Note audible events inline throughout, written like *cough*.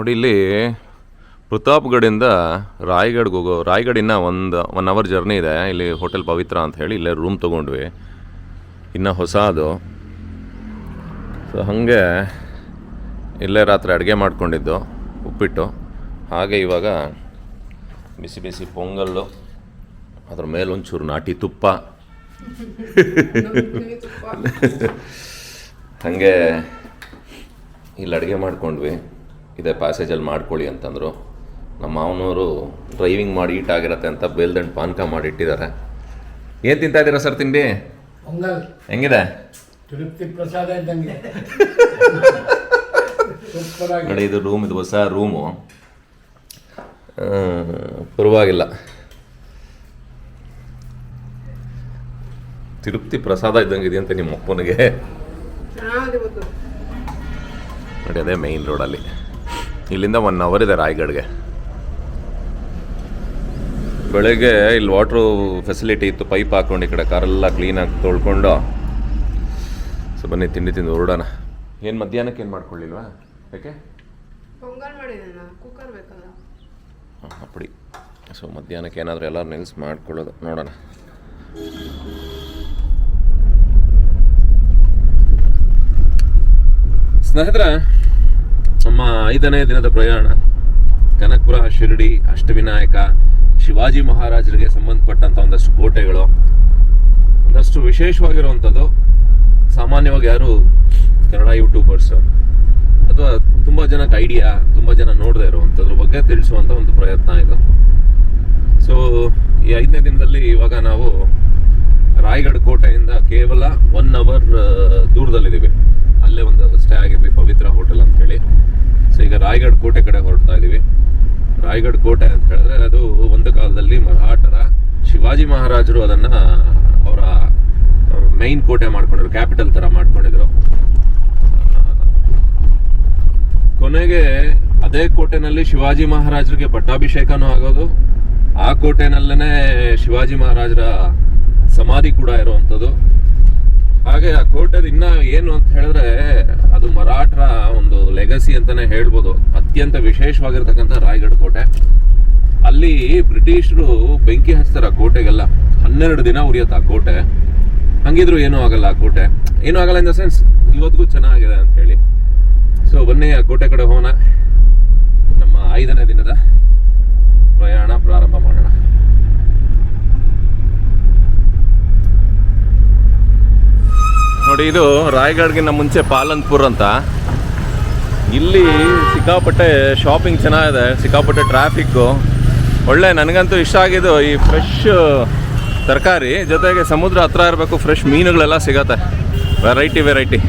ನೋಡಿ ಇಲ್ಲಿ ಪ್ರತಾಪ್ಗಢಿಂದ ರಾಯ್ಗಡ್ಗೆ ಹೋಗೋ ರಾಯಗಢಿನ ಒಂದು ಒನ್ ಅವರ್ ಜರ್ನಿ ಇದೆ. ಇಲ್ಲಿ ಹೋಟೆಲ್ ಪವಿತ್ರ ಅಂತ ಹೇಳಿ ಇಲ್ಲೇ ರೂಮ್ ತೊಗೊಂಡ್ವಿ. ಇನ್ನೂ ಹೊಸ ಅದು ಸೊ ಹಾಗೆ ಇಲ್ಲೇ ರಾತ್ರಿ ಅಡುಗೆ ಮಾಡ್ಕೊಂಡಿದ್ದು ಉಪ್ಪಿಟ್ಟು. ಹಾಗೆ ಇವಾಗ ಬಿಸಿ ಬಿಸಿ ಪೊಂಗಲ್ಲು ಅದ್ರ ಮೇಲೆ ಒಂಚೂರು ನಾಟಿ ತುಪ್ಪ. *laughs* ಹಾಗೆ ಇಲ್ಲಿ ಅಡುಗೆ ಮಾಡ್ಕೊಂಡ್ವಿ. ಇದೇ ಪ್ಯಾಸೇಜಲ್ಲಿ ಮಾಡ್ಕೊಳ್ಳಿ ಅಂತಂದರು. ನಮ್ಮ ಮಾವನವರು ಡ್ರೈವಿಂಗ್ ಮಾಡಿ ಈಟ್ ಆಗಿರತ್ತೆ ಅಂತ ಬೇಲ್ದಂಡು ಪಾನಕ ಮಾಡಿ ಇಟ್ಟಿದ್ದಾರೆ. ಏನು ತಿಂತಾ ಇದ್ದೀರಾ ಸರ್ ತಿಂಡಿ? ಪೊಂಗಲ್. ಹೆಂಗಿದೆ? ತಿರುಪ್ತಿ ಪ್ರಸಾದ ಇದ್ದಂಗೆ. ಸೂಪರ್ ಆಗಿ ನೋಡಿ ಇದು ರೂಮ್ ಇದು ಹೊಸ ರೂಮು ಪರವಾಗಿಲ್ಲ. ತಿರುಪ್ತಿ ಪ್ರಸಾದ ಇದ್ದಂಗೆ ಇದೆಯಂತೆ ನಿಮ್ಮ ಅಪ್ಪನಿಗೆ. ನೋಡಿ ಅದೇ ಮೈನ್ ರೋಡಲ್ಲಿ ಇಲ್ಲಿಂದ ಒನ್ ಅವರ್ ಇದೆ ರಾಯ್ಗಡ್ಗೆ. ಬೆಳಗ್ಗೆ ಇಲ್ಲಿ ವಾಟ್ರು ಫೆಸಿಲಿಟಿ ಇತ್ತು ಪೈಪ್ ಹಾಕೊಂಡು ಈ ಕಡೆ ಕಾರೆಲ್ಲ ಕ್ಲೀನಾಗಿ ತೊಳ್ಕೊಂಡು. ಸೊ ಬನ್ನಿ ತಿಂಡಿ ತಿಂದು ಹೊರಡೋಣ. ಏನು ಮಧ್ಯಾಹ್ನಕ್ಕೆ ಏನು ಮಾಡ್ಕೊಳ್ಳಿಲ್ವಾ? ಯಾಕೆ? ಅಪ್ಪಡಿ. ಸೊ ಮಧ್ಯಾಹ್ನಕ್ಕೆ ಏನಾದರೂ ಎಲ್ಲರೂ ನಿಲ್ಸಿ ಮಾಡ್ಕೊಳ್ಳೋದು ನೋಡೋಣ. ಸ್ನೇಹಿತರೆ ಐದನೇ ದಿನದ ಪ್ರಯಾಣ. ಕನಕಪುರ, ಶಿರಡಿ, ಅಷ್ಟವಿನಾಯಕ, ಶಿವಾಜಿ ಮಹಾರಾಜರಿಗೆ ಸಂಬಂಧಪಟ್ಟಂಥ ಒಂದಷ್ಟು ಕೋಟೆಗಳು. ಒಂದಷ್ಟು ವಿಶೇಷವಾಗಿರುವಂಥದ್ದು ಸಾಮಾನ್ಯವಾಗಿ ಯಾರು ಕನ್ನಡ ಯೂಟ್ಯೂಬರ್ಸ್. ಅಥವಾ ತುಂಬ ಜನಕ್ಕೆ ಐಡಿಯಾ, ತುಂಬ ಜನ ನೋಡದೆ ಇರುವಂಥದ್ರ ಬಗ್ಗೆ ತಿಳಿಸುವಂಥ ಒಂದು ಪ್ರಯತ್ನ ಇದು. ಸೊ ಈ ಐದನೇ ದಿನದಲ್ಲಿ ಇವಾಗ ನಾವು ರಾಯಗಢ ಕೋಟೆಯಿಂದ ಕೇವಲ ಒನ್ ಅವರ್ ದೂರದಲ್ಲಿದ್ದೀವಿ. ಅಲ್ಲೇ ಒಂದು ಸ್ಟೇ ಆಗಿದ್ವಿ, ಪವಿತ್ರ ಹೋಟೆಲ್ ಅಂತ ಹೇಳಿ ಸೊ ಈಗ ರಾಯಗಢ ಕೋಟೆ ಕಡೆ ಹೊರಡ್ತಾ ಇದ್ದೀವಿ ರಾಯಗಢ ಕೋಟೆ ಅಂತ ಹೇಳಿದ್ರೆ ಅದು ಒಂದು ಕಾಲದಲ್ಲಿ ಮರಾಠರ ಶಿವಾಜಿ ಮಹಾರಾಜರು ಅದನ್ನ ಅವರ ಮೈನ್ ಕೋಟೆ ಮಾಡ್ಕೊಂಡಿದ್ರು ಕ್ಯಾಪಿಟಲ್ ತರ ಮಾಡ್ಕೊಂಡಿದ್ರು. ಕೊನೆಗೆ ಅದೇ ಕೋಟೆನಲ್ಲಿ ಶಿವಾಜಿ ಮಹಾರಾಜರಿಗೆ ಪಟ್ಟಾಭಿಷೇಕನೂ ಆಗೋದು. ಆ ಕೋಟೆನಲ್ಲೇ ಶಿವಾಜಿ ಮಹಾರಾಜರ ಸಮಾಧಿ ಕೂಡ ಇರುವಂಥದ್ದು. ಹಾಗೆ ಆ ಕೋಟೆದ ಇನ್ನ ಏನು ಅಂತ ಹೇಳಿದ್ರೆ ಅದು ಮರಾಠರ ಒಂದು ಲೆಗಸಿ ಅಂತಾನೆ ಹೇಳ್ಬೋದು. ಅತ್ಯಂತ ವಿಶೇಷವಾಗಿರ್ತಕ್ಕಂಥ ರಾಯಗಢ ಕೋಟೆ. ಅಲ್ಲಿ ಬ್ರಿಟಿಷರು ಬೆಂಕಿ ಹಚ್ತಾರೆ ಕೋಟೆಗೆಲ್ಲ. ಹನ್ನೆರಡು ದಿನ ಉರಿಯತ್ತೆ ಆ ಕೋಟೆ. ಹಂಗಿದ್ರು ಏನೂ ಆಗಲ್ಲ ಆ ಕೋಟೆ. ಏನೂ ಆಗಲ್ಲ ಇನ್ ದ ಸೆನ್ಸ್ ಇವತ್ತಿಗೂ ಚೆನ್ನಾಗಿದೆ ಅಂತ ಹೇಳಿ. ಸೊ ಬನ್ನಿ ಆ ಕೋಟೆ ಕಡೆ ಹೋಗೋಣ. ನಮ್ಮ ಐದನೇ ದಿನದ ಪ್ರಯಾಣ ಪ್ರಾರಂಭ ಮಾಡೋಣ. ನೋಡಿ ಇದು ರಾಯಗಢ್ಗಿಂತ ಮುಂಚೆ ಪಾಲನ್ಪುರ್ ಅಂತ ಇಲ್ಲಿ ಸಿಕ್ಕಾಪಟ್ಟೆ ಶಾಪಿಂಗ್ ಚೆನ್ನಾಗಿದೆ ಸಿಕ್ಕಾಪಟ್ಟೆ ಟ್ರಾಫಿಕ್ಕು ಒಳ್ಳೆ ನನಗಂತೂ ಇಷ್ಟ ಆಗಿದ್ದು ಈ ಫ್ರೆಶ್ ತರಕಾರಿ ಜೊತೆಗೆ ಸಮುದ್ರ ಹತ್ರ ಇರಬೇಕು ಫ್ರೆಶ್ ಮೀನುಗಳೆಲ್ಲ ಸಿಗತ್ತೆ ವೆರೈಟಿ ವೆರೈಟಿ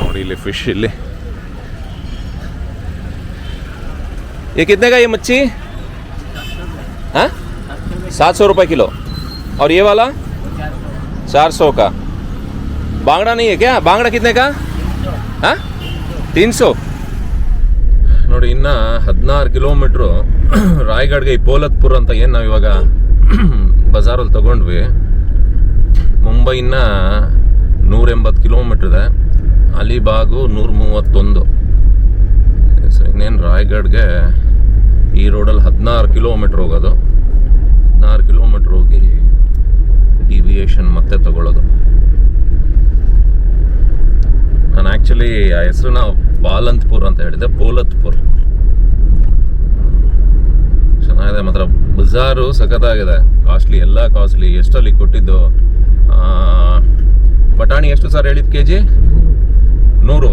ನೋಡಿ ಇಲ್ಲಿ ಫಿಶ್ ಇಲ್ಲಿ ये कितने का ये मच्छी हाँ सात सौ रुपये किलो और ये वाला चार सौ का बांगड़ा नहीं है क्या बांगड़ा कितने का हाँ तीन सौ ನೋಡಿ ಇನ್ನು ಹದಿನಾರು ಕಿಲೋಮೀಟ್ರು *clears throat* ರಾಯಗಢ್ಗೆ ಈ ಪೋಲತ್ಪುರ್ ಅಂತ ಏನು ನಾವು ಇವಾಗ *clears throat* ಬಜಾರಲ್ಲಿ ತಗೊಂಡ್ವಿ ಮುಂಬೈನ ನೂರ ಎಂಬತ್ತು ಕಿಲೋಮೀಟ್ರ್ ಇದೆ ಅಲಿಬಾಗು ನೂರ ಮೂವತ್ತೊಂದು ಸೊ ಇನ್ನೇನು ರಾಯಗಢ್ಗೆ ಈ ರೋಡಲ್ಲಿ ಹದಿನಾರು ಕಿಲೋಮೀಟ್ರ್ ಹೋಗೋದು ಹದಿನಾರು ಕಿಲೋಮೀಟ್ರ್ ಹೋಗಿ ಡಿವಿಯೇಷನ್ ಮತ್ತೆ ತಗೊಳ್ಳೋದು ನಾನು ಆ್ಯಕ್ಚುಲಿ ಆ ಹೆಸರನ್ನ ಬಾಲಂತ್ಪುರ್ ಅಂತ ಹೇಳಿದೆ ಪೋಲತ್ಪುರ್. ಚೆನ್ನಾಗಿದೆ ಮಾತ್ರ ಬಜಾರು ಸಖತ್ತಾಗಿದೆ. ಕಾಸ್ಟ್ಲಿ ಎಲ್ಲ ಕಾಸ್ಟ್ಲಿ ಎಷ್ಟಲ್ಲಿ ಕೊಟ್ಟಿದ್ದು? ಬಟಾಣಿ ಎಷ್ಟು ಸರ್ ಹೇಳಿದ್ದು ಕೆ ಜಿ ನೂರು.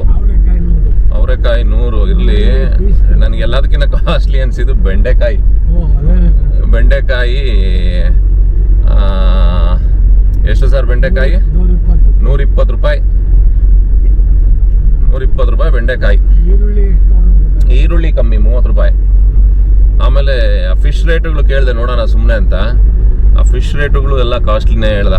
ಅವರೆಕಾಯಿ ನೂರು ಇರಲಿ. ನನಗೆ ಎಲ್ಲದಕ್ಕಿಂತ ಕಾಸ್ಟ್ಲಿ ಅನಿಸಿದ್ದು ಬೆಂಡೆಕಾಯಿ. ಬೆಂಡೆಕಾಯಿ ಎಷ್ಟು ಸರ್ ಬೆಂಡೆಕಾಯಿ? ನೂರಿಪ್ಪತ್ತು ರೂಪಾಯಿ. ನೂರ ಇಪ್ಪತ್ತು ರೂಪಾಯಿ ಬೆಂಡೆಕಾಯಿ. ಈರುಳ್ಳಿ ಈರುಳ್ಳಿ ಕಮ್ಮಿ ಮೂವತ್ತು ರೂಪಾಯಿ. ಆಮೇಲೆ ಆ ಫಿಶ್ ರೇಟುಗಳು ಕೇಳಿದೆ ನೋಡೋಣ ಸುಮ್ಮನೆ ಅಂತ. ಆ ಫಿಶ್ ರೇಟುಗಳು ಎಲ್ಲ ಕಾಸ್ಟ್ಲಿನೇ ಹೇಳ್ದ.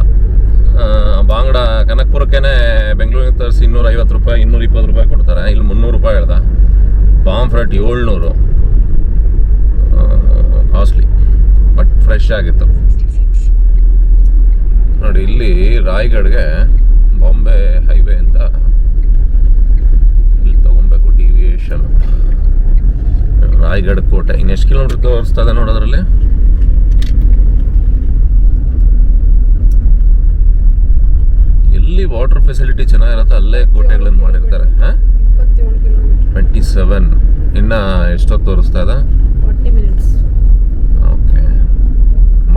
ಬಾಂಗಡ ಕನಕಪುರಕ್ಕೇನೆ ಬೆಂಗಳೂರಿಗೆ ತರಿಸಿ ಇನ್ನೂರ ಐವತ್ತು ರೂಪಾಯಿ ಇನ್ನೂರ ಇಪ್ಪತ್ತು ರೂಪಾಯಿ ಕೊಡ್ತಾರೆ. ಇಲ್ಲಿ ಮುನ್ನೂರು ರೂಪಾಯಿ ಹೇಳ್ದ. ಪಾಂಫ್ರೆಟ್ ಏಳ್ನೂರು. ಕಾಸ್ಟ್ಲಿ ಬಟ್ ಫ್ರೆಶ್ ಆಗಿತ್ತು. ನೋಡಿ ಇಲ್ಲಿ ರಾಯ್ಗಡ್ಗೆ ಬಾಂಬೆ ಹೈವೇ ಅಂತ ಇಲ್ಲಿ ರಾಯ್ಗಡ್ ರಾಯಗಢ ಕೋಟೆ. ಇನ್ನು ಎಷ್ಟು ಕಿಲೋಮೀಟರ್ ತೋರಿಸ್ತಾ ಇದೆ ನೋಡೋದ್ರಲ್ಲಿ ಎಲ್ಲಿ ವಾಟರ್ ಫೆಸಿಲಿಟಿ ಚೆನ್ನಾಗಿರುತ್ತೆ ಅಲ್ಲೇ ಕೋಟೆಗಳನ್ನು ಮಾಡಿರ್ತಾರೆ. ಟ್ವೆಂಟಿ ಸೆವೆನ್ ಇನ್ನು ಎಷ್ಟೊತ್ತು ತೋರಿಸ್ತಾ ಇದೆ ಓಕೆ.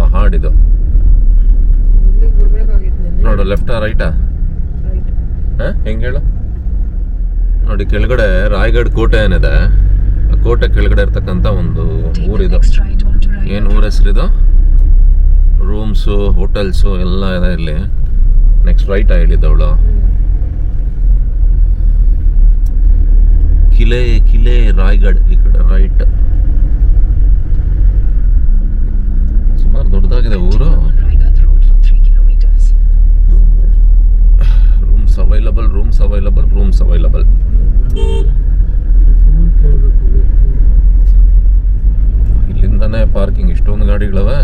ಮಹಾಡಿದು. ನೋಡು ಲೆಫ್ಟಾ ರೈಟಾ ರೈಟ್ ಹಾಂ? ಹೆಂಗೆ ಹೇಳು? ನೋಡಿ ಕೆಳಗಡೆ ರಾಯಗಢ ಕೋಟೆ ಏನಿದೆ ಆ ಕೋಟೆ ಕೆಳಗಡೆ ಇರ್ತಕ್ಕಂಥ ಒಂದು ಊರಿದು. ಏನು ಊರ ಹೆಸರಿದು? ರೂಮ್ಸು ಹೋಟೆಲ್ಸು ಎಲ್ಲ ಇದೆ ಇಲ್ಲಿ. ನೆಕ್ಸ್ಟ್ ರೈಟ್ ಹೇಳಿದ್ದವಳು ಕಿಲೆ ಕಿಲೆ ರಾಯ್ಗಢ್ ಈ ಕಡೆ ರೈಟ್ ಸುಮಾರು ದೊಡ್ಡದಾಗಿದೆ ಊರು rooms available rooms available rooms available ಸುಮ್ಮನೆ ಕೇಳಬೇಕು ಇಲ್ಲಿಂದಾನೇ ಪಾರ್ಕಿಂಗ್ ಇಷ್ಟೊಂದು ಗಾಡಿಗಳವೆ?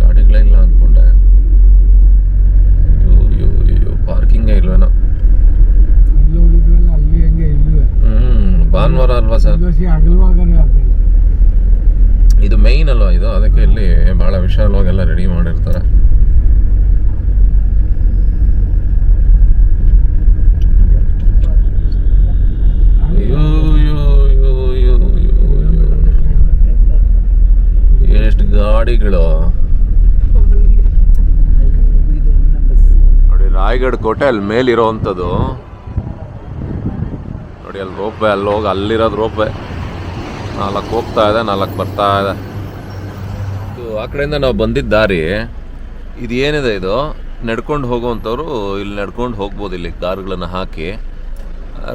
ಗಾಡಿಗಳೇ ಇಲ್ಲ ಅನ್ಕೊಂಡೆ. ಅಯ್ಯೋ ಅಯ್ಯೋ ಅಯ್ಯೋ ಪಾರ್ಕಿಂಗೇ ಇಲ್ವೇನೋ. ಹ್ಮ್ ಭಾನುವಾರ ಅಲ್ವಾ ಸರ್? ಇದು ಮೈನ್ ಅಲ್ವಾ ಇದು? ಅದಕ್ಕೆ ಇಲ್ಲಿ ಬಹಳ ವಿಶಾಲವಾಗೆಲ್ಲ ರೆಡಿ ಮಾಡಿರ್ತಾರೆ ಅಯ್ಯೋ ಅಯ್ಯೋ ಅಯ್ಯೋ ಅಯ್ಯೋ ಅಯ್ಯೋ ಅಯ್ಯೋ. ಎಷ್ಟು ಗಾಡಿಗಳು ನೋಡಿ ರಾಯಗಢ ಕೋಟೆ ಅಲ್ಲಿ ಮೇಲಿರೋವಂಥದ್ದು ನೋಡಿ ಅಲ್ಲಿ ರೋಪ್ ವೇ ಅಲ್ಲಿ ಹೋಗಿ ಅಲ್ಲಿರೋದು ರೋಪ್ ವೇ ನಾಲ್ಕು ಹೋಗ್ತಾ ಇದೆ ನಾಲ್ಕು ಬರ್ತಾ ಇದೆ. ಇದು ಆ ಕಡೆಯಿಂದ ನಾವು ಬಂದಿದ್ದ ದಾರಿ ಇದು ಏನಿದೆ ಇದು? ನಡ್ಕೊಂಡು ಹೋಗುವಂಥವ್ರು ಇಲ್ಲಿ ನಡ್ಕೊಂಡು ಹೋಗ್ಬೋದು ಇಲ್ಲಿ ಕಾರುಗಳನ್ನು ಹಾಕಿ.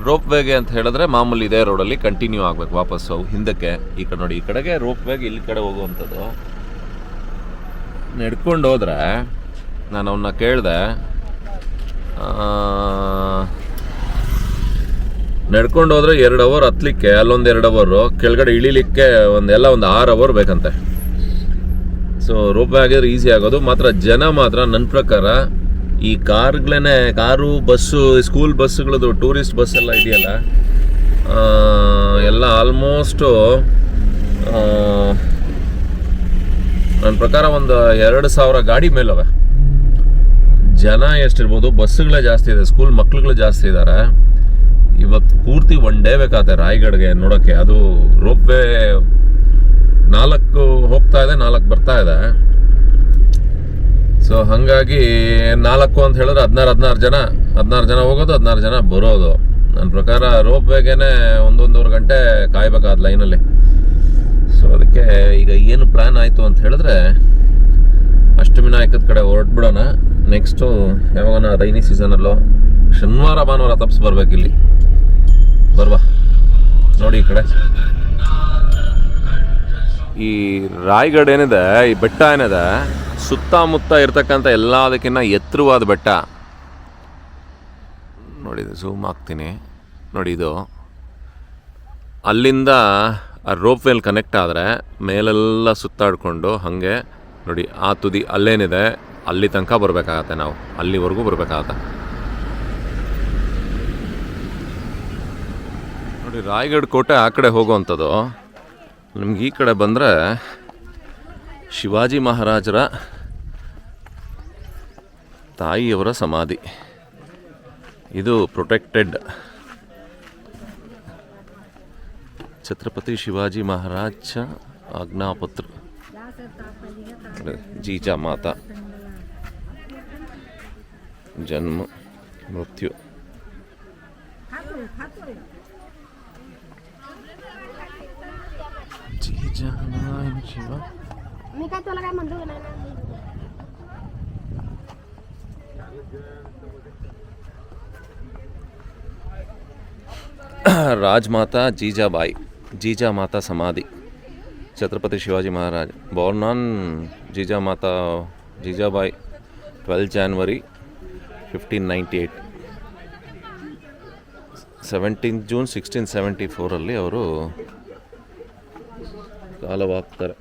ರೋಪ್ ವೇಗೆ ಅಂತ ಹೇಳಿದ್ರೆ ಮಾಮೂಲಿ ಇದೇ ರೋಡಲ್ಲಿ ಕಂಟಿನ್ಯೂ ಆಗ್ಬೇಕು ವಾಪಸ್ಸು ಹಿಂದಕ್ಕೆ ಈ ಕಡೆ ನೋಡಿ ಈ ಕಡೆಗೆ ರೋಪ್ ವೇಗೆ ಇಲ್ಲಿ ಕಡೆ ಹೋಗುವಂಥದ್ದು. ನಡ್ಕೊಂಡು ಹೋದ್ರೆ ನಾನು ಅವನ್ನ ಕೇಳಿದೆ ನಡ್ಕೊಂಡು ಹೋದ್ರೆ ಎರಡು ಅವರ್ ಹತ್ತಲಿಕ್ಕೆ ಅಲ್ಲೊಂದು ಎರಡು ಅವರು ಕೆಳಗಡೆ ಇಳಿಲಿಕ್ಕೆ ಒಂದೆಲ್ಲ ಒಂದು ಆರು ಅವರ್ ಬೇಕಂತೆ. ಸೊ ರೋಪ್ ಆಗಿದ್ರೆ ಈಸಿ ಆಗೋದು. ಮಾತ್ರ ಜನ ಮಾತ್ರ ನನ್ನ ಪ್ರಕಾರ ಈ ಕಾರ್ಗಳೇ ಕಾರು, ಬಸ್ಸು ಸ್ಕೂಲ್ ಬಸ್ಸುಗಳದ್ದು ಟೂರಿಸ್ಟ್ ಬಸ್ ಎಲ್ಲ ಇದೆಯಲ್ಲ ಎಲ್ಲ ಆಲ್ಮೋಸ್ಟು ನನ್ನ ಪ್ರಕಾರ ಒಂದು ಎರಡು ಸಾವಿರ ಗಾಡಿ ಮೇಲವೆ. ಜನ ಎಷ್ಟಿರ್ಬೋದು, ಬಸ್ಸುಗಳೇ ಜಾಸ್ತಿ ಇದೆ, ಸ್ಕೂಲ್ ಮಕ್ಳುಗಳು ಜಾಸ್ತಿ ಇದ್ದಾರೆ ಇವತ್ತು ಪೂರ್ತಿ ಒನ್ ಡೇ ಬೇಕಾಗುತ್ತೆ ರಾಯಗಢಗೆ ನೋಡೋಕ್ಕೆ ಅದು ರೋಪ್ ವೇ ನಾಲ್ಕು ಹೋಗ್ತಾ ಇದೆ, ನಾಲ್ಕು ಬರ್ತಾ ಇದೆ. ಸೊ ಹಾಗಾಗಿ ನಾಲ್ಕು ಅಂತ ಹೇಳಿದ್ರೆ ಹದಿನಾರು ಹದಿನಾರು ಜನ. ಹದಿನಾರು ಜನ ಹೋಗೋದು, ಹದಿನಾರು ಜನ ಬರೋದು. ನನ್ನ ಪ್ರಕಾರ ರೋಪ್ ವೇಗೇನೆ ಒಂದೊಂದೂವರೆ ಗಂಟೆ ಕಾಯ್ಬೇಕಾದ ಲೈನಲ್ಲಿ ಸೊ ಅದಕ್ಕೆ ಈಗ ಏನು ಪ್ಲ್ಯಾನ್ ಆಯಿತು ಅಂತ ಹೇಳಿದ್ರೆ ಅಷ್ಟಮಿನಾಯಕದ ಕಡೆ ಹೊರಟ್ಬಿಡೋಣ. ನೆಕ್ಸ್ಟು ಯಾವಾಗನ ರೈನಿ ಸೀಸನಲ್ಲೋ ಶನಿವಾರ, ಭಾನುವಾರ ತಪ್ಪಿಸಿ ಬರ್ಬೇಕಿಲ್ಲಿ ಬರ್ವಾ. ನೋಡಿ ಈ ಕಡೆ. ಈ ರಾಯಗಢ ಏನಿದೆ, ಈ ಬೆಟ್ಟ ಏನಿದೆ, ಸುತ್ತಮುತ್ತ ಇರ್ತಕ್ಕಂಥ ಎಲ್ಲದಕ್ಕಿಂತ ಎತ್ತರವಾದ ಬೆಟ್ಟ. ನೋಡಿ ಝೂಮ್ ಆಗ್ತೀನಿ ನೋಡಿ ಇದು. ಅಲ್ಲಿಂದ ಆ ರೋಪ್ ವೇಲ್ ಕನೆಕ್ಟ್ ಆದರೆ ಮೇಲೆಲ್ಲ ಸುತ್ತಾಡಿಕೊಂಡು ಹಾಗೆ ನೋಡಿ ಆ ತುದಿ ಅಲ್ಲೇನಿದೆ, ಅಲ್ಲಿ ತನಕ ಬರಬೇಕಾಗತ್ತೆ ನಾವು. ಅಲ್ಲಿವರೆಗೂ ಬರಬೇಕಾಗತ್ತೆ. ನೋಡಿ ರಾಯಗಢ ಕೋಟೆ ಆ ಕಡೆ ಹೋಗುವಂಥದ್ದು. ನಿಮ್ಗೆ ಈ ಕಡೆ ಬಂದರೆ ಶಿವಾಜಿ ಮಹಾರಾಜರ ತಾಯಿಯವರ ಸಮಾಧಿ. ಇದು ಪ್ರೊಟೆಕ್ಟೆಡ್ छत्रपति शिवाजी महाराजच्या आज्ञापत्र. जीजा माता. जन्म मृत्यु. राजमाता जीजाबाई. ಜೀಜಾ ಮಾತಾ ಸಮಾಧಿ. Chhatrapati Shivaji Maharaj. Born on Jija Mata Jijabai twelve January fifteen ninety eight seventeen June sixteen seventy ಫೋರಲ್ಲಿ ಅವರು ಕಾಲವಾಗ್ತಾರೆ.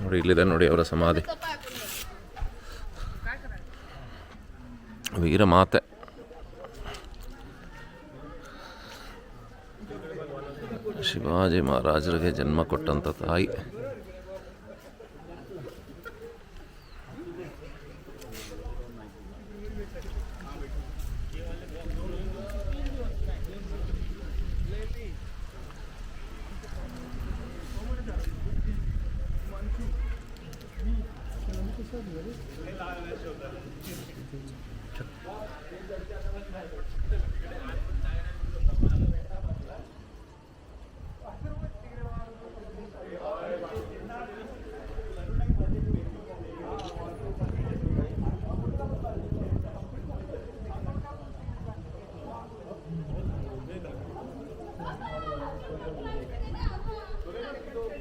ನೋಡಿ, ಇಲ್ಲಿದೆ ನೋಡಿ ಅವರ ಸಮಾಧಿ. ವೀರ ಮಾತೆ शिवाजी महाराज के जन्म को